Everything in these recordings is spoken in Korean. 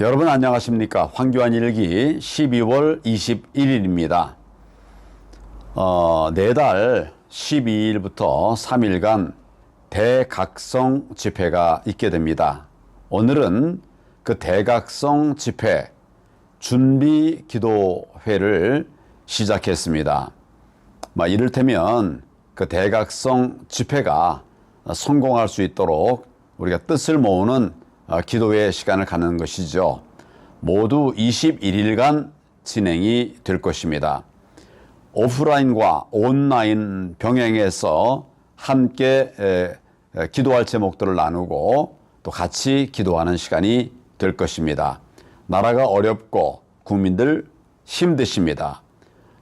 여러분 안녕하십니까. 황교안 일기 12월 21일입니다. 어, 내달 12일부터 3일간 대각성 집회가 있게 됩니다. 오늘은 그 대각성 집회 준비 기도회를 시작했습니다. 막 이를테면 그 대각성 집회가 성공할 수 있도록 우리가 뜻을 모으는 어, 기도의 시간을 갖는 것이죠. 모두 21일간 진행이 될 것입니다. 오프라인과 온라인 병행해서 함께 기도할 제목들을 나누고 또 같이 기도하는 시간이 될 것입니다. 나라가 어렵고 국민들 힘드십니다.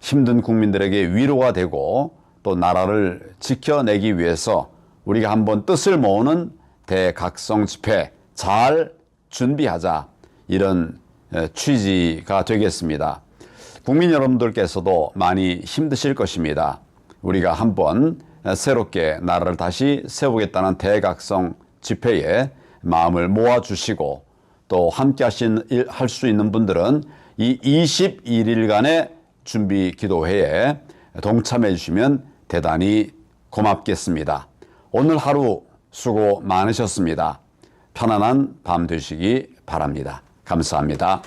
힘든 국민들에게 위로가 되고 또 나라를 지켜내기 위해서 우리가 한번 뜻을 모으는 대각성 집회 잘 준비하자 이런 에, 취지가 되겠습니다. 국민 여러분들께서도 많이 힘드실 것입니다. 우리가 한번 새롭게 나라를 다시 세우겠다는 대각성 집회에 마음을 모아주시고 또 함께 하신 할 수 있는 분들은 이 21일간의 준비 기도회에 동참해 주시면 대단히 고맙겠습니다. 오늘 하루 수고 많으셨습니다. 편안한 밤 되시기 바랍니다. 감사합니다.